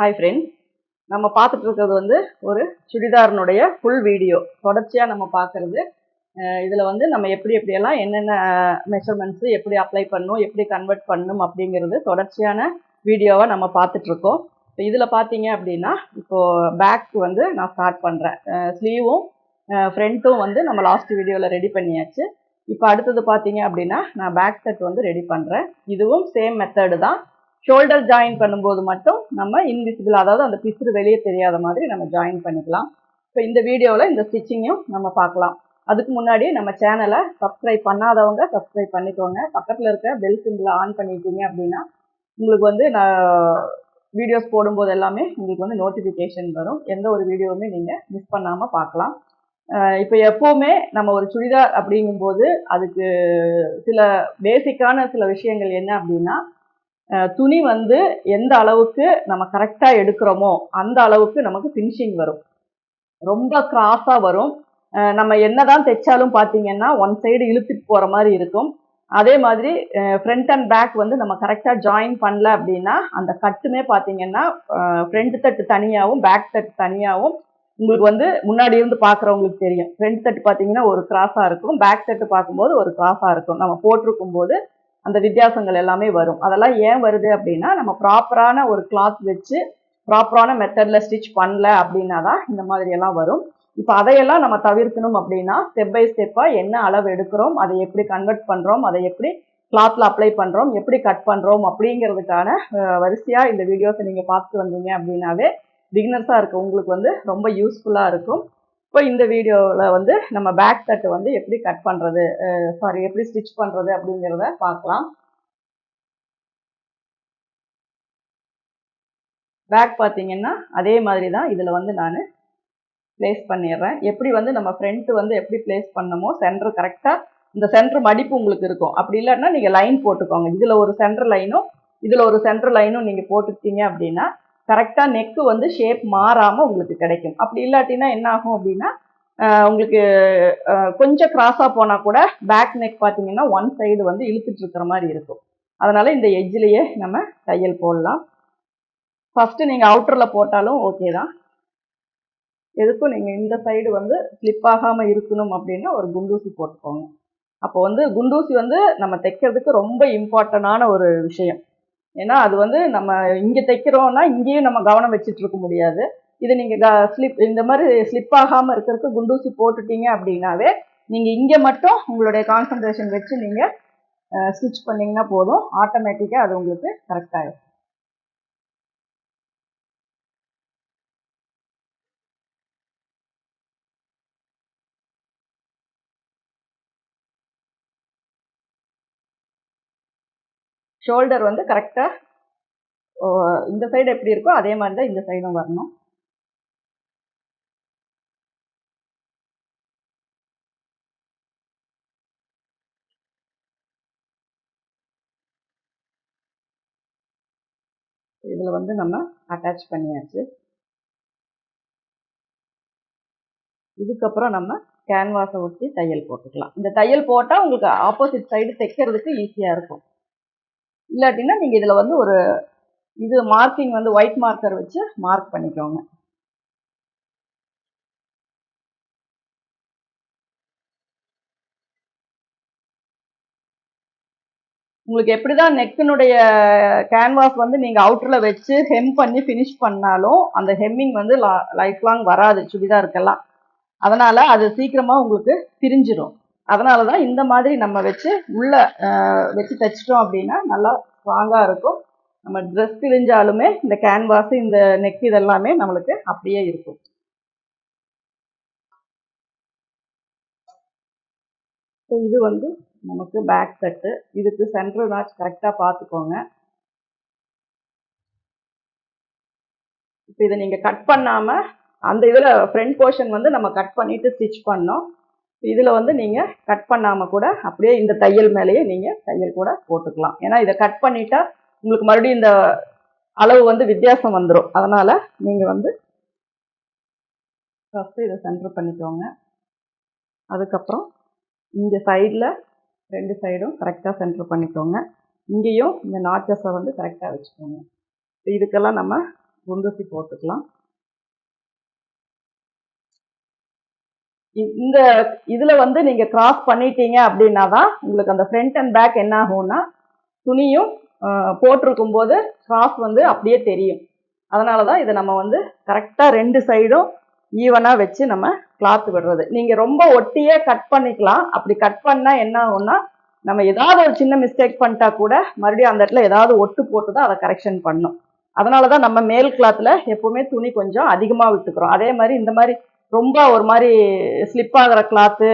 Hi friends நம்ம பார்த்துட்டு இருக்கிறது வந்து ஒரு சுடிதாரனுடைய ஃபுல் வீடியோ தொடர்ச்சியாக நம்ம பார்க்குறது. இதில் வந்து நம்ம எப்படி எப்படியெல்லாம் என்னென்ன மெஷர்மெண்ட்ஸு எப்படி அப்ளை பண்ணணும் எப்படி கன்வெர்ட் பண்ணும் அப்படிங்கிறது தொடர்ச்சியான வீடியோவை நம்ம பார்த்துட்ருக்கோம் இப்போ இதில் பார்த்தீங்க அப்படின்னா இப்போது பேக் வந்து நான் ஸ்டார்ட் பண்ணுறேன் ஸ்லீவும் ஃப்ரண்ட்டும் வந்து நம்ம லாஸ்ட் வீடியோவில் ரெடி பண்ணியாச்சு. இப்போ அடுத்தது பார்த்தீங்க அப்படின்னா நான் பேக் செட் வந்து ரெடி பண்ணுறேன் இதுவும் சேம் மெத்தடு தான். ஷோல்டர் ஜாயின் பண்ணும்போது மட்டும் நம்ம இன்விசிபிள் அதாவது அந்த பிசுறு வெளியே தெரியாத மாதிரி நம்ம ஜாயின் பண்ணிக்கலாம். இப்போ இந்த வீடியோவில் இந்த ஸ்டிச்சிங்கும் நம்ம பார்க்கலாம். அதுக்கு முன்னாடி நம்ம சேனலை சப்ஸ்கிரைப் பண்ணாதவங்க சப்ஸ்கிரைப் பண்ணிக்கோங்க. பக்கத்தில் இருக்க பெல் சிம்பிளை ஆன் பண்ணிட்டீங்க அப்படின்னா உங்களுக்கு வந்து நான் வீடியோஸ் போடும்போது எல்லாமே உங்களுக்கு வந்து நோட்டிஃபிகேஷன் வரும். எந்த ஒரு வீடியோவுமே நீங்கள் மிஸ் பண்ணாமல் பார்க்கலாம். இப்போ எப்போவுமே நம்ம ஒரு சுடிதார் அப்படிங்கும்போது அதுக்கு சில பேசிக்கான சில விஷயங்கள் என்ன அப்படின்னா துணி வந்து எந்த அளவுக்கு நம்ம கரெக்டாக எடுக்கிறோமோ அந்த அளவுக்கு நமக்கு ஃபினிஷிங் வரும். ரொம்ப கிராஸாக வரும். நம்ம என்னதான் தைச்சாலும் பார்த்தீங்கன்னா ஒன் சைடு இழுத்துட்டு போகிற மாதிரி இருக்கும். அதே மாதிரி ஃப்ரண்ட் அண்ட் பேக் வந்து நம்ம கரெக்டாக ஜாயின் பண்ணல அப்படின்னா அந்த கட்டுமே பார்த்தீங்கன்னா ஃப்ரண்ட் தட்டு தனியாகவும் பேக் தட்டு தனியாகவும் உங்களுக்கு வந்து முன்னாடி இருந்து பார்க்குறவங்களுக்கு தெரியும். ஃப்ரண்ட் தட்டு பார்த்தீங்கன்னா ஒரு கிராஸாக இருக்கும். பேக் தட்டு பார்க்கும்போது ஒரு கிராஸாக இருக்கும். நம்ம போட்டிருக்கும் போது அந்த வித்தியாசங்கள் எல்லாமே வரும். அதெல்லாம் ஏன் வருது அப்படின்னா நம்ம ப்ராப்பரான ஒரு கிளாத் வச்சு ப்ராப்பரான மெத்தடில் ஸ்டிச் பண்ணல அப்படின்னா தான் இந்த மாதிரியெல்லாம் வரும். இப்போ அதையெல்லாம் நம்ம தவிர்க்கணும் அப்படின்னா ஸ்டெப் பை ஸ்டெப்பாக என்ன அளவு எடுக்கிறோம் அதை எப்படி கன்வெர்ட் பண்ணுறோம் அதை எப்படி கிளாத்தில் அப்ளை பண்ணுறோம் எப்படி கட் பண்ணுறோம் அப்படிங்கிறதுக்கான வரிசையாக இந்த வீடியோஸை நீங்கள் பார்த்துட்டு வந்தீங்க அப்படின்னாவே பிகினர்ஸாக இருக்க உங்களுக்கு வந்து ரொம்ப யூஸ்ஃபுல்லாக இருக்கும். இப்போ இந்த வீடியோவில் வந்து நம்ம பேக் தட்டு வந்து எப்படி கட் பண்ணுறது சாரி எப்படி ஸ்டிச் பண்ணுறது அப்படிங்கிறத பார்க்கலாம். பேக் பார்த்தீங்கன்னா அதே மாதிரி தான் இதில் வந்து நான் ப்ளேஸ் பண்ணிடுறேன். எப்படி வந்து நம்ம ஃப்ரண்ட்டு வந்து எப்படி ப்ளேஸ் பண்ணமோ சென்டர் கரெக்டாக இந்த சென்டர் மடிப்பு உங்களுக்கு இருக்கும். அப்படி இல்லைன்னா நீங்கள் லைன் போட்டுக்கோங்க. இதில் ஒரு சென்டர் லைனும் இதில் ஒரு சென்டர் லைனும் நீங்கள் போட்டுக்கிட்டீங்க அப்படின்னா கரெக்டாக நெக்கு வந்து ஷேப் மாறாமல் உங்களுக்கு கிடைக்கும். அப்படி இல்லாட்டினா என்ன ஆகும் அப்படின்னா உங்களுக்கு கொஞ்சம் கிராஸாக போனால் கூட பேக் நெக் பார்த்தீங்கன்னா ஒன் சைடு வந்து இழுத்துட்டு இருக்கிற மாதிரி இருக்கும். அதனால் இந்த எஜ்ஜிலேயே நம்ம தையல் போடலாம். ஃபஸ்ட்டு நீங்கள் அவுட்டரில் போட்டாலும் ஓகே தான். எதுக்கும் நீங்கள் இந்த சைடு வந்து ஸ்லிப் ஆகாமல் இருக்கணும் அப்படின்னா ஒரு குண்டூசி போட்டுக்கோங்க. அப்போ வந்து குண்டூசி வந்து நம்ம தைக்கிறதுக்கு ரொம்ப இம்பார்ட்டண்டான ஒரு விஷயம். ஏன்னா அது வந்து நம்ம இங்கே தைக்கிறோம்னா இங்கேயும் நம்ம கவனம் வச்சுட்டு இருக்க முடியாது. இது நீங்கள் ஸ்லிப் இந்த மாதிரி ஸ்லிப் ஆகாமல் இருக்கிறதுக்கு குண்டூசி போட்டுட்டீங்க அப்படின்னாவே நீங்கள் இங்கே மட்டும் உங்களுடைய கான்சன்ட்ரேஷன் வச்சு நீங்கள் ஸ்டிச் பண்ணிங்கன்னா போதும். ஆட்டோமேட்டிக்காக அது உங்களுக்கு கரெக்டாகிடும் ஷோல்டர் வந்து கரெக்டாக இந்த சைடு எப்படி இருக்கோ அதே மாதிரி தான் இந்த சைடும் வரணும். இதில் வந்து நம்ம அட்டாச் பண்ணியாச்சு. இதுக்கப்புறம் நம்ம கேன்வாஸை ஒட்டி தையல் போட்டுக்கலாம். இந்த தையல் போட்டால் உங்களுக்கு ஆப்போசிட் சைடு தைக்கிறதுக்கு ஈஸியாக இருக்கும். இல்லாட்டினா நீங்கள் இதில் வந்து ஒரு இது மார்க்கிங் வந்து ஒயிட் மார்க்கர் வச்சு மார்க் பண்ணிக்கோங்க. உங்களுக்கு எப்படி தான் நெக்கினுடைய கேன்வாஸ் வந்து நீங்கள் அவுட்டரில் வச்சு ஹெம் பண்ணி ஃபினிஷ் பண்ணாலும் அந்த ஹெம்மிங் வந்து லைஃப் லாங் வராது சுடிதாருக்கெல்லாம். அதனால் அது சீக்கிரமாக உங்களுக்கு பிரிஞ்சிடும் அதனால தான் இந்த மாதிரி நம்ம வச்சு உள்ளே வச்சு தைச்சிட்டோம் அப்படின்னா நல்லா ஸ்ட்ராங்காக இருக்கும். நம்ம ட்ரெஸ் கிழிஞ்சாலுமே இந்த கேன்வாஸு இந்த நெக் இதெல்லாமே நம்மளுக்கு அப்படியே இருக்கும். ஸோ இது வந்து நமக்கு பேக் செட்டு இதுக்கு சென்ட்ரல் மேட்ச் கரெக்டாக பார்த்துக்கோங்க. இப்போ இதை நீங்கள் கட் பண்ணாமல் அந்த இதில் ஃப்ரண்ட் போர்ஷன் வந்து நம்ம கட் பண்ணிவிட்டு ஸ்டிச் பண்ணோம். இதில் வந்து நீங்கள் கட் பண்ணாமல் கூட அப்படியே இந்த தையல் மேலேயே நீங்கள் தையல் கூட போட்டுக்கலாம். ஏன்னா இதை கட் பண்ணிட்டா உங்களுக்கு மறுபடியும் இந்த அளவு வந்து வித்தியாசம் வந்துடும் அதனால் நீங்கள் வந்து ஃபஸ்ட்டு இதை சென்டர் பண்ணிக்கோங்க. அதுக்கப்புறம் இங்கே சைடில் ரெண்டு சைடும் கரெக்டாக சென்டர் பண்ணிக்கோங்க. இங்கேயும் இந்த நாச்சஸை வந்து கரெக்டாக வச்சுக்கோங்க. இதுக்கெல்லாம் நம்ம குண்டூசி போட்டுக்கலாம். இந்த இதுல வந்து நீங்க கிராஸ் பண்ணிட்டீங்க அப்படின்னா தான் உங்களுக்கு அந்த ஃப்ரண்ட் அண்ட் பேக் என்ன ஆகும்னா துணியும் போட்டிருக்கும் போது கிராஸ் வந்து அப்படியே தெரியும். அதனால தான் இதை நம்ம வந்து கரெக்டாக ரெண்டு சைடும் ஈவனாக வச்சு நம்ம கிளாத் விடுறது. நீங்கள் ரொம்ப ஒட்டியே கட் பண்ணிக்கலாம். அப்படி கட் பண்ணால் என்ன ஆகும்னா நம்ம ஏதாவது ஒரு சின்ன மிஸ்டேக் பண்ணிட்டா கூட மறுபடியும் அந்த இடத்துல ஏதாவது ஒட்டு போட்டு தான் அதை கரெக்ஷன் பண்ணும். அதனால தான் நம்ம மேல் கிளாத்தில் எப்போவுமே துணி கொஞ்சம் அதிகமாக விட்டுக்கிறோம். அதே மாதிரி இந்த மாதிரி ரொம்ப ஒரு மாதிரி ஸ்லிப் ஆகிற கிளாத்து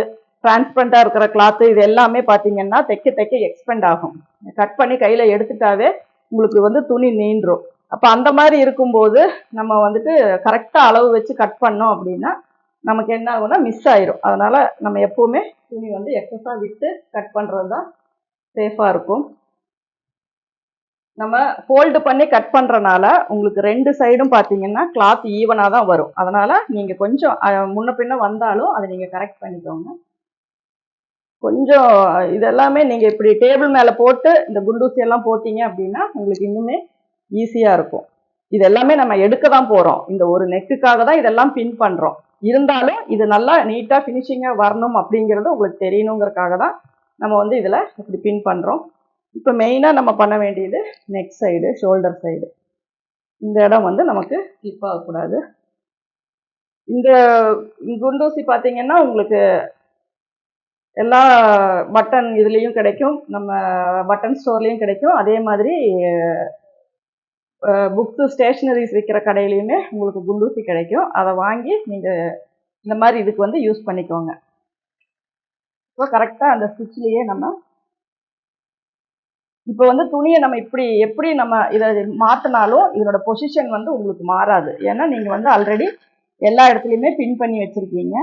டிரான்ஸ்பரண்டாக இருக்கிற கிளாத்து இது எல்லாமே பார்த்தீங்கன்னா தைக்க தைக்க எக்ஸ்பெண்ட் ஆகும். கட் பண்ணி கையில் எடுத்துட்டாவே உங்களுக்கு வந்து துணி நீண்டுரும் அப்போ அந்த மாதிரி இருக்கும்போது நம்ம வந்துட்டு கரெக்டாக அளவு வச்சு கட் பண்ணோம் அப்படின்னா நமக்கு என்ன ஆகும்னா மிஸ் ஆயிரும். அதனால் நம்ம எப்போவுமே துணி வந்து எக்ஸஸாக விட்டு கட் பண்ணுறது தான் சேஃபாக இருக்கும். நம்ம ஃபோல்டு பண்ணி கட் பண்ணுறனால உங்களுக்கு ரெண்டு சைடும் பார்த்தீங்கன்னா கிளாத் ஈவனாக தான் வரும். அதனால் நீங்கள் கொஞ்சம் முன்ன பின்ன வந்தாலும் அதை நீங்கள் கரெக்ட் பண்ணிக்கோங்க. கொஞ்சம் இதெல்லாமே நீங்கள் இப்படி டேபிள் மேலே போட்டு இந்த குண்டூசி எல்லாம் போட்டீங்க அப்படின்னா உங்களுக்கு இன்னுமே ஈஸியாக இருக்கும். இது எல்லாமே நம்ம எடுக்க தான் போகிறோம் இந்த ஒரு நெக்குக்காக தான் இதெல்லாம் பின் பண்ணுறோம் இருந்தாலும் இது நல்லா நீட்டாக ஃபினிஷிங்காக வரணும் அப்படிங்கிறது உங்களுக்கு தெரியணுங்கிறதுக்காக தான் நம்ம வந்து இதில் இப்படி பின் பண்ணுறோம் இப்போ மெயினாக நம்ம பண்ண வேண்டியது நெக் சைடு ஷோல்டர் சைடு இந்த இடம் வந்து நமக்கு ஸ்கிப் ஆகக்கூடாது. இந்த குண்டூசி பார்த்தீங்கன்னா உங்களுக்கு எல்லா பட்டன் இதுலேயும் கிடைக்கும். நம்ம பட்டன் ஸ்டோர்லேயும் கிடைக்கும். அதே மாதிரி புக்ஸு ஸ்டேஷ்னரிஸ் விற்கிற கடையிலையுமே உங்களுக்கு குண்டூசி கிடைக்கும். அதை வாங்கி நீங்கள் இந்த மாதிரி இதுக்கு வந்து யூஸ் பண்ணிக்கோங்க. இப்போ கரெக்டாக அந்த ஸ்டிச்லேயே நம்ம இப்போ வந்து துணியை நம்ம இப்படி எப்படி நம்ம இதை மாற்றினாலும் இதனோட பொசிஷன் வந்து உங்களுக்கு மாறாது. ஏன்னா நீங்கள் வந்து ஆல்ரெடி எல்லா இடத்துலையுமே பின் பண்ணி வச்சுருக்கீங்க.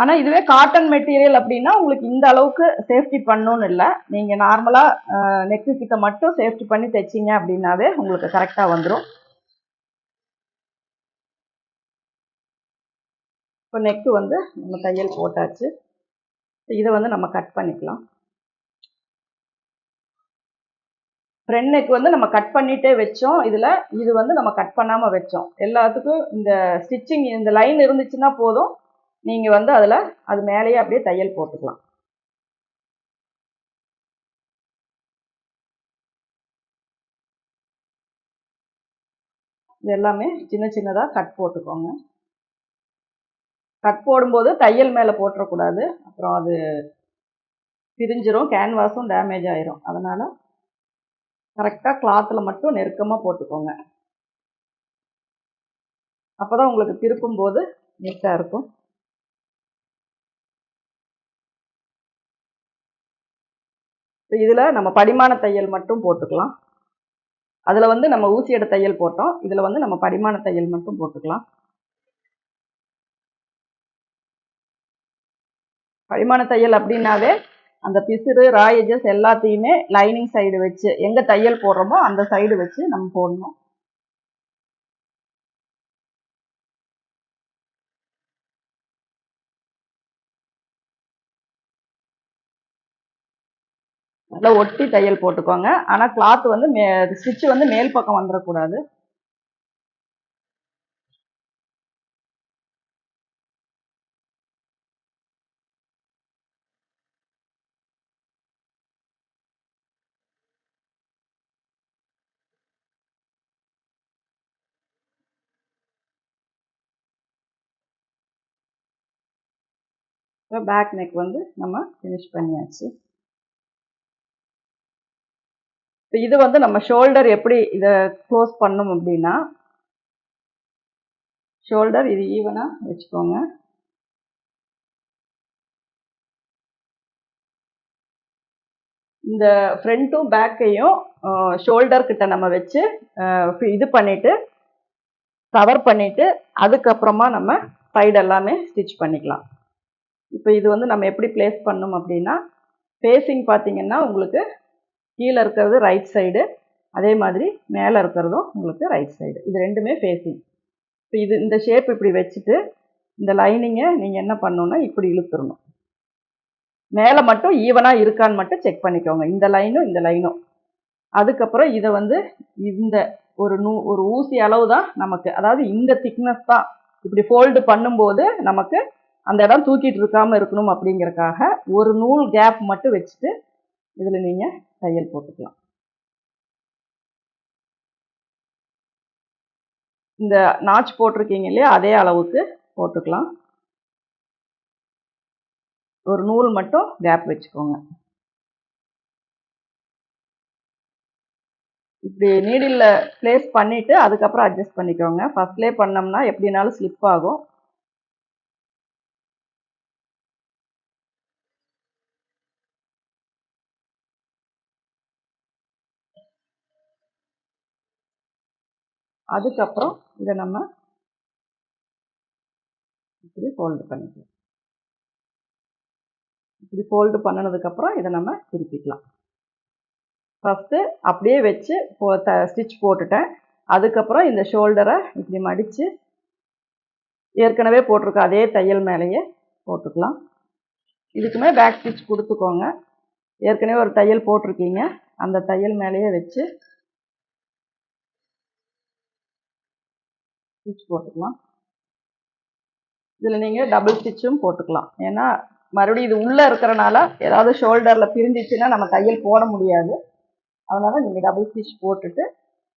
ஆனால் இதுவே காட்டன் மெட்டீரியல் அப்படின்னா உங்களுக்கு இந்த அளவுக்கு சேஃப்டி பண்ணணும்னு இல்லை. நீங்கள் நார்மலாக நெக்கு கிட்ட மட்டும் சேஃப்டி பண்ணி தைச்சிங்க அப்படின்னாவே உங்களுக்கு கரெக்டாக வந்துடும் இப்போ நெக்கு வந்து நம்ம தையல் போட்டாச்சு. இதை வந்து நம்ம கட் பண்ணிக்கலாம். ஃப்ரெண்டுக்கு நெக் வந்து நம்ம கட் பண்ணிட்டே வச்சோம். இதில் இது வந்து நம்ம கட் பண்ணாமல் வச்சோம். எல்லாத்துக்கும் இந்த ஸ்டிச்சிங் இந்த லைன் இருந்துச்சுன்னா போதும். நீங்கள் வந்து அதில் அது மேலேயே அப்படியே தையல் போட்டுக்கலாம். இது எல்லாமே சின்ன சின்னதாக கட் போட்டுக்கோங்க. கட் போடும்போது தையல் மேலே போட்டுறக்கூடாது. அப்புறம் அது பிரிஞ்சிரும் கேன்வாஸும் டேமேஜ் ஆயிரும். அதனால் கரெக்டாக கிளாத்தில் மட்டும் நெருக்கமாக போட்டுக்கோங்க. அப்போ தான் உங்களுக்கு திருப்பும்போது நீட்டாக இருக்கும். இதில் நம்ம படிமான தையல் மட்டும் போட்டுக்கலாம். அதில் வந்து நம்ம ஊசியோட தையல் போட்டோம். இதில் வந்து நம்ம படிமான தையல் மட்டும் போட்டுக்கலாம். படிமான தையல் அப்படின்னாவே அந்த பிசுறு ராயஜஸ் எல்லாத்தையுமே லைனிங் சைடு வச்சு எங்கே தையல் போடுறோமோ அந்த சைடு வச்சு நம்ம போடணும். நல்லா ஒட்டி தையல் போட்டுக்கோங்க. ஆனால் கிளாத் வந்து மே ஸ்டிச்சு வந்து மேல் பக்கம் வந்துடக்கூடாது இப்போ பேக் நெக் வந்து நம்ம ஃபினிஷ் பண்ணியாச்சு. இப்போ இது வந்து நம்ம ஷோல்டர் எப்படி இதை க்ளோஸ் பண்ணும் அப்படின்னா ஷோல்டர் இது ஈவனாக வச்சுக்கோங்க. இந்த ஃப்ரண்ட்டும் பேக்கையும் ஷோல்டர் கிட்ட நம்ம வச்சு இது பண்ணிட்டு கவர் பண்ணிட்டு அதுக்கப்புறமா நம்ம சைடு எல்லாமே ஸ்டிச் பண்ணிக்கலாம். இப்போ இது வந்து நம்ம எப்படி பிளேஸ் பண்ணோம் அப்படின்னா ஃபேஸிங் பார்த்தீங்கன்னா உங்களுக்கு கீழே இருக்கிறது ரைட் சைடு அதே மாதிரி மேலே இருக்கிறதும் உங்களுக்கு ரைட் சைடு இது ரெண்டுமே ஃபேஸிங் இப்போ இது இந்த ஷேப் இப்படி வச்சுட்டு இந்த லைனிங்கை நீங்கள் என்ன பண்ணணுன்னா இப்படி இழுத்துடணும். மேலே மட்டும் ஈவனாக இருக்கான்னு மட்டும் செக் பண்ணிக்கோங்க. இந்த லைனும் இந்த லைனும் அதுக்கப்புறம் இதை வந்து இந்த ஒரு நூ ஒரு ஊசி அளவு தான் நமக்கு. அதாவது இந்த திக்னஸ் தான். இப்படி ஃபோல்டு பண்ணும்போது நமக்கு அந்த இடம் தூக்கிட்டு இருக்காமல் இருக்கணும் அப்படிங்கிறக்காக ஒரு நூல் கேப் மட்டும் வச்சுட்டு இதில் நீங்கள் தையல் போட்டுக்கலாம். இந்த நாச் போட்டிருக்கீங்க இல்லையா அதே அளவுக்கு போட்டுக்கலாம். ஒரு நூல் மட்டும் கேப் வச்சுக்கோங்க. இப்படி நீடில் ப்ளேஸ் பண்ணிவிட்டு அதுக்கப்புறம் அட்ஜஸ்ட் பண்ணிக்கோங்க. ஃபஸ்ட்லேயே பண்ணோம்னா எப்படினாலும் ஸ்லிப் ஆகும். அதுக்கப்புறம் இதை நம்ம இப்படி ஃபோல்டு பண்ணிக்கலாம். இப்படி ஃபோல்டு பண்ணினதுக்கப்புறம் இதை நம்ம திருப்பிக்கலாம். ஃபஸ்ட்டு அப்படியே வச்சு போ த ஸ்டிச் போட்டுட்டேன். அதுக்கப்புறம் இந்த ஷோல்டரை இப்படி மடித்து ஏற்கனவே போட்டிருக்க அதே தையல் மேலேயே போட்டுக்கலாம். இதுக்குமே பேக் ஸ்டிச் கொடுத்துக்கோங்க. ஏற்கனவே ஒரு தையல் போட்டிருக்கீங்க. அந்த தையல் மேலேயே வச்சு ஸ்டிச் போட்டுக்கலாம். இதில் நீங்கள் டபுள் ஸ்டிச்சும் போட்டுக்கலாம். ஏன்னா மறுபடியும் இது உள்ளே இருக்கிறனால ஏதாவது ஷோல்டரில் பிரிஞ்சிச்சுன்னா நம்ம தையல் போட முடியாது. அதனால் நீங்கள் டபுள் ஸ்டிச் போட்டுட்டு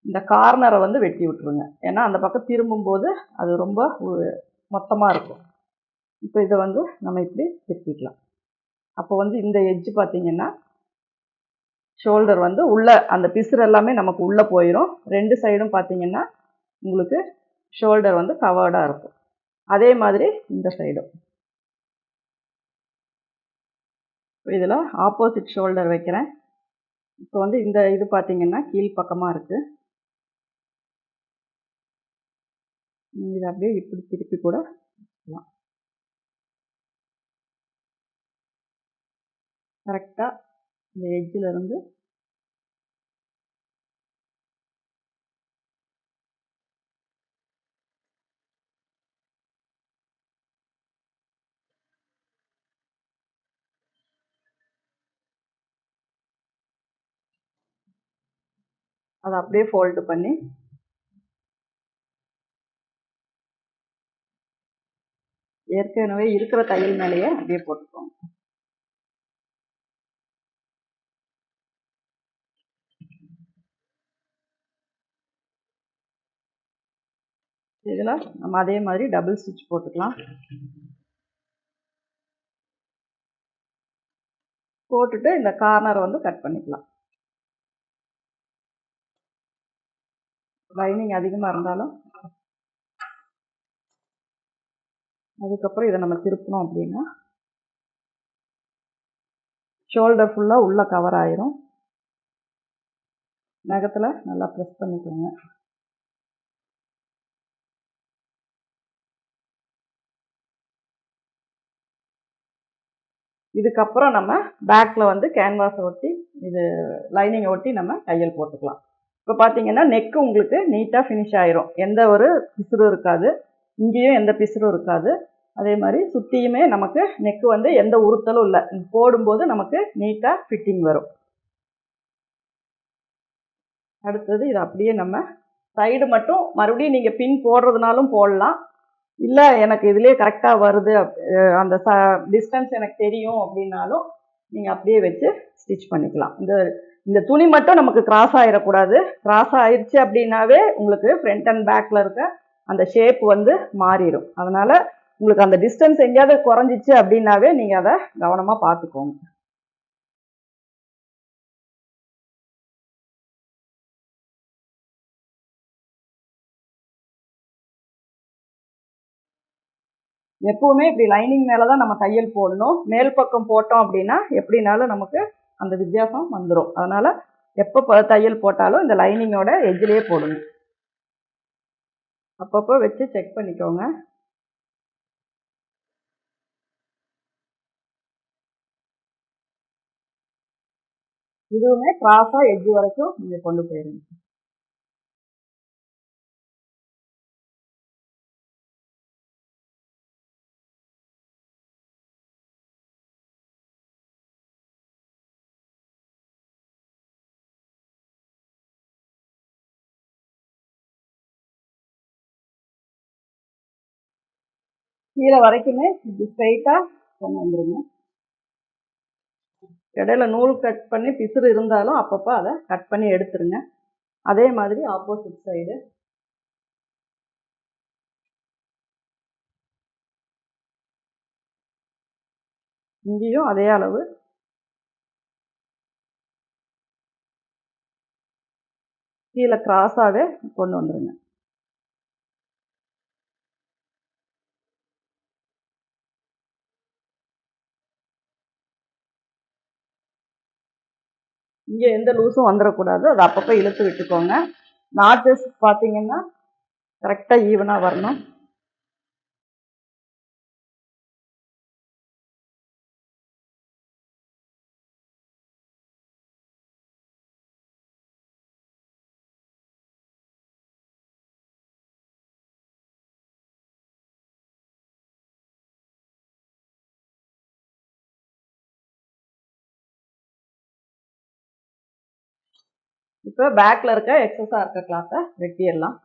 இந்த கார்னரை வந்து வெட்டி விட்ருங்க ஏன்னா அந்த பக்கம் திரும்பும்போது அது ரொம்ப மொத்தமாக இருக்கும். இப்போ இதை வந்து நம்ம இப்படி திருப்பிக்கலாம் அப்போ வந்து இந்த எட்ஜ் பார்த்திங்கன்னா ஷோல்டர் வந்து உள்ளே அந்த பிசுறு எல்லாமே நமக்கு உள்ளே போயிடும் ரெண்டு சைடும் பார்த்திங்கன்னா உங்களுக்கு ஷோல்டர் வந்து கவர்டாக இருக்கும். அதே மாதிரி இந்த சைடும் இதில் ஆப்போசிட் ஷோல்டர் வைக்கிறேன். இப்போ வந்து இந்த இது பார்த்திங்கன்னா கீழ் பக்கமாக இருக்குது இது அப்படியே இப்படி திருப்பி கூட வச்சுக்கலாம். கரெக்டாக இந்த எட்ஜில் இருந்து அதை அப்படியே ஃபோல்டு பண்ணி ஏற்கனவே இருக்கிற தையல் மேலேயே அப்படியே போட்டுக்கோங்க. இதில் நம்ம அதே மாதிரி டபுள் ஸ்டிச் போட்டுக்கலாம். போட்டுட்டு இந்த கார்னரை வந்து கட் பண்ணிக்கலாம். லைனிங் அதிகமாக இருந்தாலும் அதுக்கப்புறம் இதை நம்ம திருப்பினோம் அப்படின்னா ஷோல்டர் ஃபுல்லாக உள்ளே கவர் ஆயிரும். நகத்தில் நல்லா ப்ரெஸ் பண்ணிக்கோங்க. இதுக்கப்புறம் நம்ம பேக்கில் வந்து கேன்வாஸை ஒட்டி இது லைனிங்கை ஒட்டி நம்ம தையல் போட்டுக்கலாம். இப்போ பார்த்தீங்கன்னா நெக்கு உங்களுக்கு நீட்டாக ஃபினிஷ் ஆயிரும். எந்த ஒரு பிசுறும் இருக்காது. இங்கேயும் எந்த பிசுறும் இருக்காது. அதே மாதிரி சுற்றியுமே நமக்கு நெக்கு வந்து எந்த உறுத்தலும் இல்லை. போடும்போது நமக்கு நீட்டாக ஃபிட்டிங் வரும். அடுத்தது இது அப்படியே நம்ம சைடு மட்டும் மறுபடியும் நீங்கள் பின் போடுறதுனாலும் போடலாம். இல்லை எனக்கு இதுலேயே கரெக்டாக வருது அந்த ச டிஸ்டன்ஸ் எனக்கு தெரியும் அப்படின்னாலும் நீங்கள் அப்படியே வச்சு ஸ்டிச் பண்ணிக்கலாம். இந்த இந்த துணி மட்டும் நமக்கு கிராஸ் ஆகிடக்கூடாது கிராஸ் ஆயிடுச்சு அப்படின்னாவே உங்களுக்கு ஃப்ரண்ட் அண்ட் பேக்கில் இருக்க அந்த ஷேப் வந்து மாறிடும். அதனால் உங்களுக்கு அந்த டிஸ்டன்ஸ் எங்கேயாவது குறைஞ்சிச்சு அப்படின்னாவே நீங்கள் அதை கவனமாக பார்த்துக்கோங்க. எப்பவுமே இப்படி லைனிங் மேலே தான் நம்ம தையல் போடணும். மேல் பக்கம் போட்டோம் அப்படின்னா எப்படினாலும் நமக்கு அந்த வித்தியாசம் வந்துடும் அதனால் எப்போ தையல் போட்டாலும் இந்த லைனிங்கோட எஜ்ஜிலேயே போடுங்க. அப்பப்போ வச்சு செக் பண்ணிக்கோங்க. இதுவுமே கிராஸாக எஜ்ஜு வரைக்கும் நீங்கள் கொண்டு போயிருங்க கீழே வரைக்குமே இப்படி ஸ்ட்ரைட்டாக கொண்டு வந்துடுங்க இடையில நூல் கட் பண்ணி பிசுறு இருந்தாலும் அப்பப்போ அதை கட் பண்ணி எடுத்துருங்க. அதே மாதிரி ஆப்போசிட் சைடு இங்கேயும் அதே அளவு. கீழே கிராஸாகவே கொண்டு வந்துடுங்க இங்கே எந்த லூஸும் வந்துடக்கூடாது அதை அப்பப்போ இழுத்து விட்டுக்கோங்க. நாட்ஸ் பார்த்தீங்கன்னா கரெக்டாக ஈவனாக வரணும். இப்போ பேக்கில் இருக்க எக்ஸஸாக இருக்க கிளாத்தை வெட்டிடலாம்.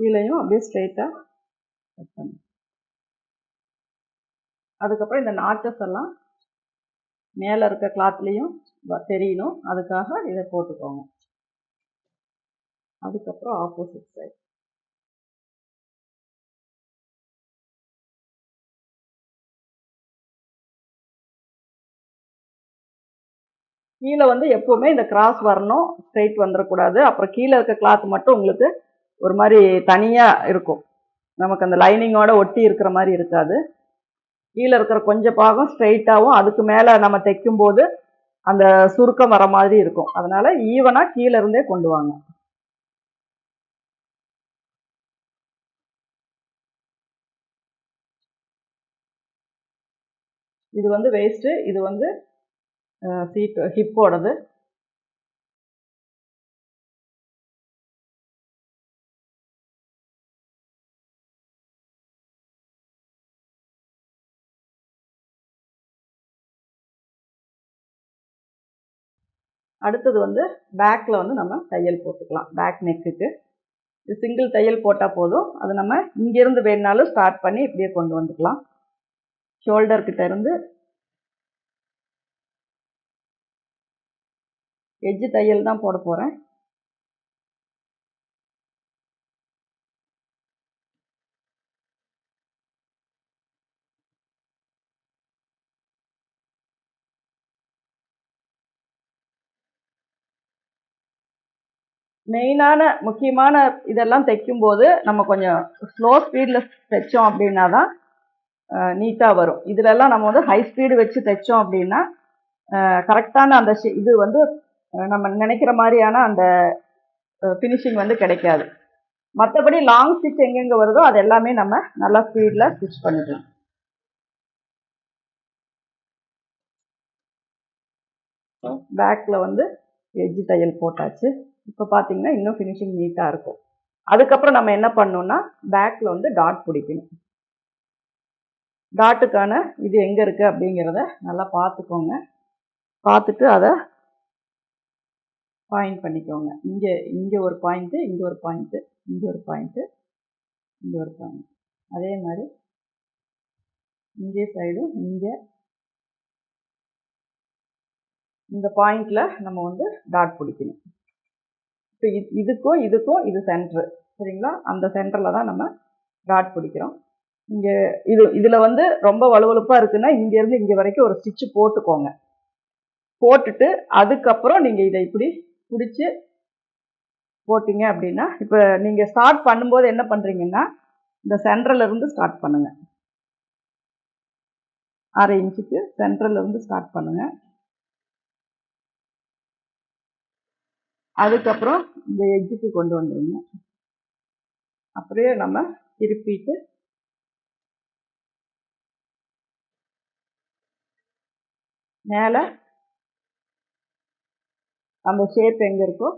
கீழேயும் அப்படியே ஸ்ட்ரெயிட்டாக கட் பண்ணு. அதுக்கப்புறம் இந்த நாச்சஸ் எல்லாம் மேலே இருக்க கிளாத்லேயும் தெரியணும். அதுக்காக இதை போட்டுக்கோங்க. அதுக்கப்புறம் ஆப்போசிட் சைட் கீழே வந்து எப்போவுமே இந்த கிராஸ் வரணும். ஸ்ட்ரைட் வந்துடக்கூடாது அப்புறம் கீழே இருக்க கிளாத் மட்டும் உங்களுக்கு ஒரு மாதிரி தனியாக இருக்கும். நமக்கு அந்த லைனிங்கோட ஒட்டி இருக்கிற மாதிரி இருக்காது. கீழே இருக்கிற கொஞ்சம் பாகம் ஸ்ட்ரெயிட்டாகவும் அதுக்கு மேலே நம்ம தைக்கும்போது அந்த சுருக்கம் வர மாதிரி இருக்கும். அதனால் ஈவனாக கீழே இருந்தே கொண்டு வாங்க. இது வந்து வேஸ்ட்டு இது வந்து சீட் ஹிப்போடது அடுத்தது வந்து பேக்கில் வந்து நம்ம தையல் போட்டுக்கலாம். பேக் நெக்குக்கு இது சிங்கிள் தையல் போட்டால் போதும். அது நம்ம இங்கேருந்து வேணுனாலும் ஸ்டார்ட் பண்ணி இப்படியே கொண்டு வந்துக்கலாம். ஷோல்டர் கிட்ட இருந்து எஜ்ஜு தையல் தான் போட போகிறேன் மெயினான முக்கியமான இதெல்லாம் தைக்கும்போது நம்ம கொஞ்சம் ஸ்லோ ஸ்பீடில் தைச்சோம் அப்படின்னா தான் நீட்டாக வரும். இதிலெல்லாம் நம்ம வந்து ஹை ஸ்பீடு வச்சு தைச்சோம் அப்படின்னா கரெக்டான அந்த இது வந்து நம்ம நினைக்கிற மாதிரியான அந்த ஃபினிஷிங் வந்து கிடைக்காது. மற்றபடி லாங் ஸ்டிச் எங்கெங்கே வருதோ அது எல்லாமே நம்ம நல்லா ஸ்பீடில் ஸ்டிச் பண்ணிக்கலாம். பேக்கில் வந்து எஜ்ஜு தையல் போட்டாச்சு. இப்போ பார்த்தீங்கன்னா இன்னும் ஃபினிஷிங் நீட்டாக இருக்கும். அதுக்கப்புறம் நம்ம என்ன பண்ணோம்னா பேக்கில் வந்து டாட் பிடிக்கணும். டாட்டுக்கான இது எங்கே இருக்குது அப்படிங்கிறத நல்லா பார்த்துக்கோங்க. பார்த்துட்டு அதை பாயிண்ட் பண்ணிக்கோங்க. இங்கே இங்கே ஒரு பாயிண்ட்டு இங்கே ஒரு பாயிண்ட்டு இங்கே ஒரு பாயிண்ட்டு இங்கே ஒரு பாயிண்ட் அதே மாதிரி இங்கே சைடும் இங்கே இந்த பாயிண்டில் நம்ம வந்து டாட் பிடிக்கணும். இப்போ இதுக்கும் இதுக்கும் இது சென்ட்ரு சரிங்களா? அந்த சென்டரில் தான் நம்ம டாட் பிடிக்கிறோம். இங்கே இது இதில் வந்து ரொம்ப வலுவலுப்பாக இருக்குன்னா இங்கேருந்து இங்கே வரைக்கும் ஒரு ஸ்டிச்சு போட்டுக்கோங்க. போட்டுட்டு அதுக்கப்புறம் நீங்கள் இதை இப்படி பிடிச்சி போட்டிங்க அப்படின்னா இப்போ நீங்கள் ஸ்டார்ட் பண்ணும்போது என்ன பண்ணுறீங்கன்னா இந்த சென்ட்ரலேருந்து ஸ்டார்ட் பண்ணுங்கள் அரை இன்ச்சுக்கு சென்ட்ரலேருந்து ஸ்டார்ட் பண்ணுங்கள் அதுக்கப்புறம் இந்த எஜ்ஜுக்கு கொண்டு வந்துடுங்க அப்படியே நம்ம திருப்பிட்டு மேலே அந்த ஷேப் எங்கே இருக்கோ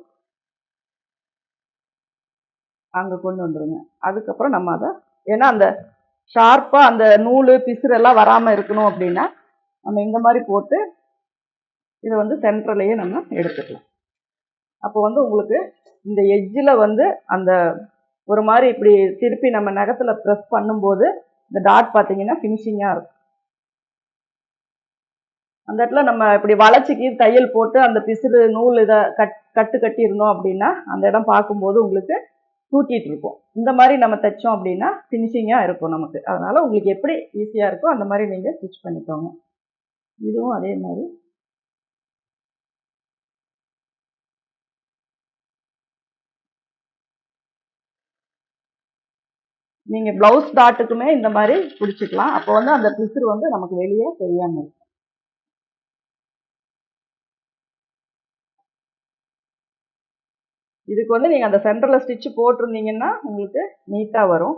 அங்கே கொண்டு வந்துடுங்க அதுக்கப்புறம் நம்ம அதை ஏன்னா அந்த ஷார்ப்பாக அந்த நூல் பிசுரெல்லாம் வராமல் இருக்கணும் அப்படின்னா நம்ம இந்த மாதிரி போட்டு இதை வந்து சென்ட்ரலையே நம்ம எடுத்துக்கலாம். அப்போ வந்து உங்களுக்கு இந்த எஜ்ஜில் வந்து அந்த ஒரு மாதிரி இப்படி திருப்பி நம்ம நகத்தில் ப்ரெஸ் பண்ணும்போது இந்த டாட் பார்த்தீங்கன்னா ஃபினிஷிங்காக இருக்கும். அந்த இடத்துல நம்ம இப்படி வளைச்சிக்கு தையல் போட்டு அந்த பிசுறு நூல் இதை கட் கட்டு கட்டி இருந்தோம் அப்படின்னா அந்த இடம் பார்க்கும்போது உங்களுக்கு தூக்கிட்டு இருக்கும். இந்த மாதிரி நம்ம தைச்சோம் அப்படின்னா ஃபினிஷிங்காக இருக்கும் நமக்கு. அதனால் உங்களுக்கு எப்படி ஈஸியாக இருக்கோ அந்த மாதிரி நீங்கள் ஸ்டிச் பண்ணிக்கோங்க. இதுவும் அதே மாதிரி நீங்கள் ப்ளவுஸ் டாட்டுக்குமே இந்த மாதிரி பிடிச்சிக்கலாம். அப்போ வந்து அந்த பிசுறு வந்து நமக்கு வெளியே தெரியாமல் இருக்கும். இதுக்கு வந்து நீங்கள் அந்த சென்டரில் ஸ்டிச்சு போட்டிருந்தீங்கன்னா உங்களுக்கு நீட்டாக வரும்.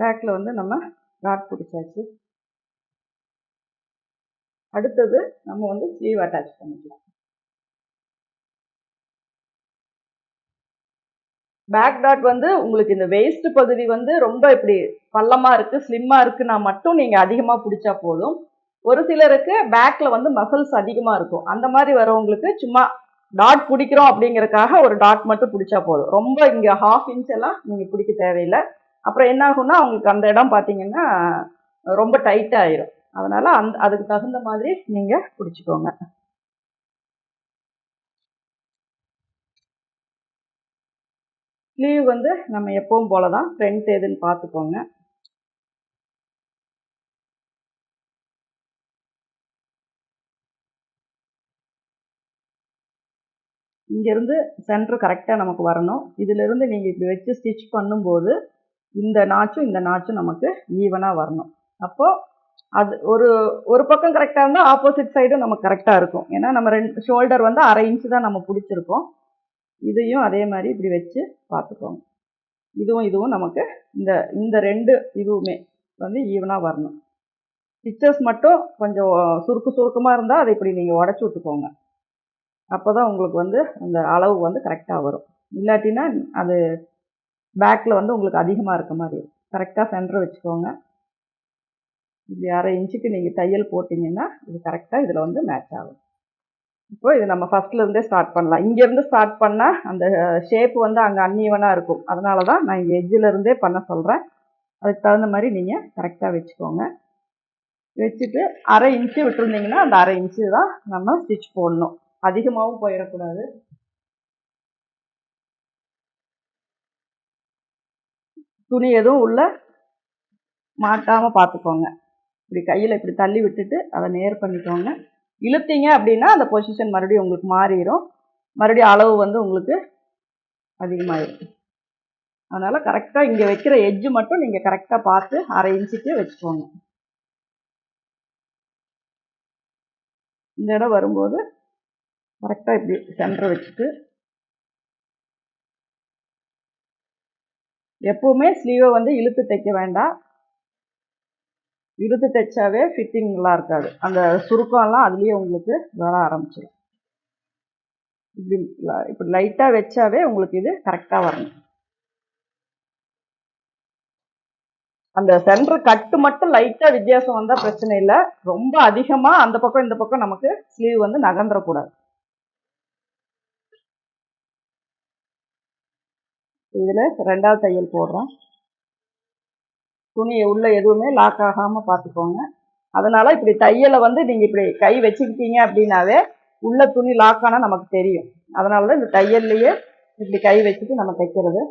பேக்கில் வந்து நம்ம ராட் பிடிச்சாச்சு. அடுத்தது நம்ம வந்து ஸ்லீவ் அட்டாச் பண்ணிக்கலாம். பேக் டாட் வந்து உங்களுக்கு இந்த வேஸ்ட் பகுதி வந்து ரொம்ப இப்படி பள்ளமாக இருக்குது ஸ்லிம்மாக இருக்குன்னா மட்டும் நீங்கள் அதிகமாக பிடிச்சா போதும். ஒரு சிலருக்கு பேக்கில் வந்து மசில்ஸ் அதிகமாக இருக்கும். அந்த மாதிரி வரவங்களுக்கு சும்மா டாட் பிடிக்கிறோம் அப்படிங்கறக்காக ஒரு டாட் மட்டும் பிடிச்சா போதும். ரொம்ப இங்கே ஹாஃப் இன்ச் எல்லாம் நீங்கள் பிடிக்க தேவையில்லை. அப்புறம் என்ன ஆகும்னா அவங்களுக்கு அந்த இடம் பார்த்தீங்கன்னா ரொம்ப டைட் ஆயிரும். அதனால அந்த அதுக்கு தகுந்த மாதிரி நீங்க பிடிச்சிக்கோங்க. ஸ்லீவ் வந்து நம்ம எப்பவும் போல தான் ஃப்ரண்ட் எதுன்னு பார்த்துக்கோங்க இங்கேருந்து சென்டர் கரெக்டாக நமக்கு வரணும். இதிலிருந்து நீங்கள் இப்படி வச்சு ஸ்டிச் பண்ணும்போது இந்த நாச்சும் இந்த நாச்சும் நமக்கு ஈவனாக வரணும். அப்போது அது ஒரு ஒரு பக்கம் கரெக்டாக இருந்தால் ஆப்போசிட் சைடும் நமக்கு கரெக்டாக இருக்கும். ஏன்னா நம்ம ரெண்டு ஷோல்டர் வந்து அரை இன்ச்சு தான் நம்ம பிடிச்சிருக்கோம். இதையும் அதே மாதிரி இப்படி வச்சு பார்த்துக்கோங்க. இதுவும் இதுவும் நமக்கு இந்த இந்த ரெண்டு இதுவுமே வந்து ஈவனாக வரணும். ஸ்டிச்சஸ் மட்டும் கொஞ்சம் சுருக்கு சுருக்கமாக இருந்தால் அதை இப்படி நீங்கள் உடச்சி விட்டுக்கோங்க. அப்போ தான் உங்களுக்கு வந்து அந்த அளவு வந்து கரெக்டாக வரும். இல்லாட்டினா அது பேக்கில் வந்து உங்களுக்கு அதிகமாக இருக்க மாதிரி இருக்கும் கரெக்டாக சென்டர் வச்சுக்கோங்க. இப்படி அரை இன்ச்சுக்கு நீங்கள் தையல் போட்டிங்கன்னா இது கரெக்டாக இதில் வந்து மேட்ச் ஆகும். இப்போ இது நம்ம ஃபஸ்ட்லேருந்தே ஸ்டார்ட் பண்ணலாம். இங்கேருந்து ஸ்டார்ட் பண்ணால் அந்த ஷேப் வந்து அங்கே அன்ஈவனாக இருக்கும். அதனால தான் நான் இங்கே எஜ்ஜிலேருந்தே பண்ண சொல்கிறேன் அதுக்கு தகுந்த மாதிரி நீங்கள் கரெக்டாக வச்சுக்கோங்க. வச்சுட்டு அரை இன்ச்சு விட்டுருந்தீங்கன்னா அந்த அரை இன்ச்சு தான் நம்ம ஸ்டிச் போடணும். அதிகமாகவும் போயிடக்கூடாது. துணி எதுவும் உள்ள மாட்டாமல் பார்த்துக்கோங்க இப்படி கையில் இப்படி தள்ளி விட்டுட்டு அதை நேர் பண்ணிக்கோங்க. இழுத்தீங்க அப்படின்னா அந்த பொசிஷன் மறுபடியும் உங்களுக்கு மாறிடும் மறுபடியும் அளவு வந்து உங்களுக்கு அதிகமாகிடும் அதனால் கரெக்டாக இங்கே வைக்கிற எஜ்ஜு மட்டும் நீங்கள் கரெக்டாக பார்த்து அரை இன்ச்சுக்கே வச்சுக்கோங்க. இந்த இடம் வரும்போது கரெக்டாக இப்படி சென்டர் வச்சுட்டு எப்போவுமே ஸ்லீவை வந்து இழுத்து தைக்க வேண்டாம். இழுத்து தைச்சாவே ஃபிட்டிங் நல்லா இருக்காது. அந்த சுருக்கம்லாம் அதுலேயே உங்களுக்கு வர ஆரம்பிச்சிடும். இப்படி இப்படி லைட்டாக வச்சாவே உங்களுக்கு இது கரெக்டாக வரணும். அந்த சென்டர் கட்டு மட்டும் லைட்டாக வித்தியாசம் வந்தால் பிரச்சனை இல்லை. ரொம்ப அதிகமாக அந்த பக்கம் இந்த பக்கம் நமக்கு ஸ்லீவ் வந்து நகர்ந்துடக்கூடாது இதில் ரெண்டாவது தையல் போடுறோம். துணி உள்ளே எதுவுமே லாக் ஆகாமல் பார்த்துக்கோங்க. அதனால் இப்படி தையலை வந்து நீங்கள் இப்படி கை வச்சுக்கிட்டீங்க அப்படின்னாவே உள்ள துணி லாக் ஆனால் நமக்கு தெரியும். அதனால தான் இந்த தையல்லையே இப்படி கை வச்சுட்டு நம்ம தைக்கிறது.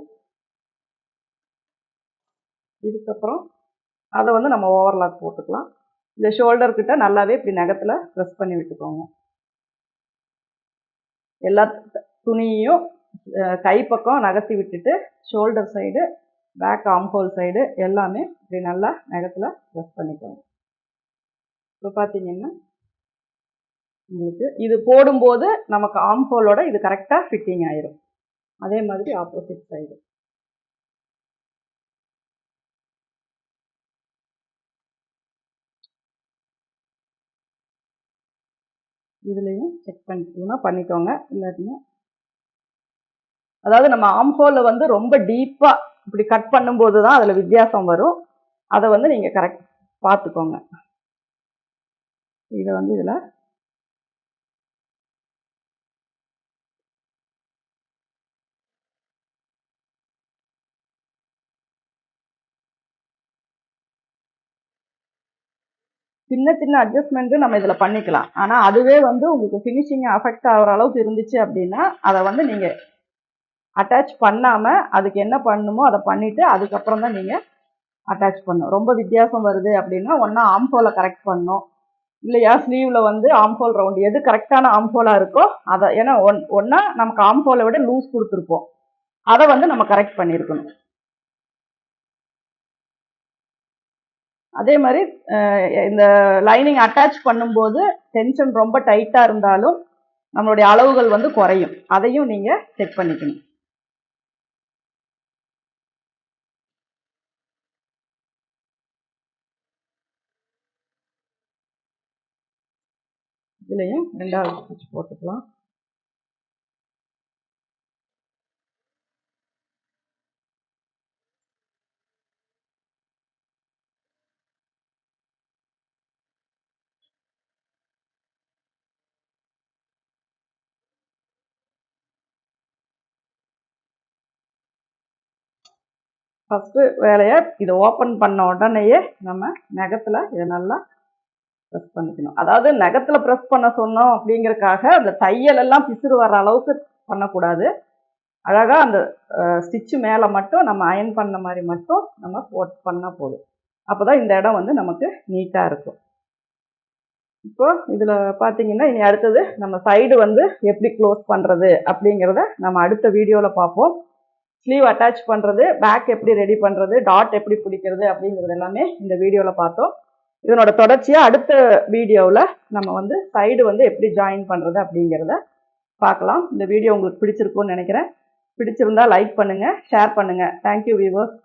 இதுக்கப்புறம் அதை வந்து நம்ம ஓவர்லாக் போட்டுக்கலாம். இந்த ஷோல்டர்கிட்ட நல்லாவே இப்படி நகத்தில் ப்ரெஸ் பண்ணி விட்டுக்கோங்க. எல்லா துணியையும் கைப்பக்கம் நகர்த்தி விட்டுட்டு shoulder side back armhole side எல்லாமே இப்படி நல்லா நகத்தில் ப்ரெஸ் பண்ணிக்கோங்க. இப்போ பார்த்தீங்கன்னா உங்களுக்கு இது போடும்போது நமக்கு ஆம்ஹோலோட இது கரெக்டாக ஃபிட்டிங் ஆயிரும். அதே மாதிரி ஆப்போசிட் சைடு இதுலேயும் செக் பண்ணிக்கணும்னா பண்ணிக்கோங்க. இல்லாட்டினா அதாவது நம்ம ஆம்ஹோலில் வந்து ரொம்ப டீப்பாக இப்படி கட் பண்ணும்போது தான் அதில் வித்தியாசம் வரும். அதை வந்து நீங்கள் கரெக்ட் பார்த்துக்கோங்க. இதை வந்து இதில் சின்ன சின்ன அட்ஜஸ்ட்மெண்ட்டு நம்ம இதில் பண்ணிக்கலாம். ஆனால் அதுவே வந்து உங்களுக்கு ஃபினிஷிங் அஃபெக்ட் ஆகிற அளவுக்கு இருந்துச்சு அப்படின்னா அதை வந்து நீங்கள் அட்டாச் பண்ணாமல் அதுக்கு என்ன பண்ணணுமோ அதை பண்ணிவிட்டு அதுக்கப்புறம் தான் நீங்கள் அட்டாச் பண்ணணும். ரொம்ப வித்தியாசம் வருது அப்படின்னா ஒன்றா ஆம்ஹோலை கரெக்ட் பண்ணணும். இல்லையா? ஸ்லீவில் வந்து ஆம்ஹோல் ரவுண்ட் எது கரெக்டான ஆம்ஹோலாக இருக்கோ அதை ஏன்னா ஒன் ஒன்றா நமக்கு ஆம்ஹோலை விட லூஸ் கொடுத்துருப்போம். அதை வந்து நம்ம கரெக்ட் பண்ணியிருக்கணும் அதே மாதிரி இந்த லைனிங் அட்டாச் பண்ணும்போது டென்ஷன் ரொம்ப டைட்டாக இருந்தாலும் நம்மளுடைய அளவுகள் வந்து குறையும். அதையும் நீங்கள் செக் பண்ணிக்கணும். இதுலேயும் ரெண்டாவது ஸ்டிச் போட்டுக்கலாம். ஃபஸ்ட்டு வேலையை இதை ஓப்பன் பண்ண உடனேயே நம்ம நகத்தில் இதை நல்லா ப்ரெஸ் பண்ணிக்கணும். அதாவது நகத்தில் ப்ரெஸ் பண்ண சொன்னோம் அப்படிங்கிறக்காக அந்த தையல் எல்லாம் பிசுறு வர அளவுக்கு பண்ணக்கூடாது. அழகாக அந்த ஸ்டிச்சு மேலே மட்டும் நம்ம அயன் பண்ண மாதிரி மட்டும் நம்ம போட் பண்ணால் போதும். அப்போ தான் இந்த இடம் வந்து நமக்கு நீட்டாக இருக்கும். இப்போ இதில் பார்த்தீங்கன்னா இனி அடுத்தது நம்ம சைடு வந்து எப்படி க்ளோஸ் பண்ணுறது அப்படிங்கிறத நம்ம அடுத்த வீடியோவில் பார்ப்போம். ஸ்லீவ் அட்டாச் பண்ணுறது பேக் எப்படி ரெடி பண்ணுறது டாட் எப்படி பிடிக்கிறது அப்படிங்கிறது எல்லாமே இந்த வீடியோவில் பார்த்தோம். இதனோட தொடர்ச்சியாக அடுத்த வீடியோவில் நம்ம வந்து சைடு வந்து எப்படி ஜாயின் பண்ணுறது அப்படிங்கிறத பார்க்கலாம். இந்த வீடியோ உங்களுக்கு பிடிச்சிருக்கும்னு நினைக்கிறேன். பிடிச்சிருந்தா லைக் பண்ணுங்கள் ஷேர் பண்ணுங்கள் தேங்க்யூ வியூவர்ஸ்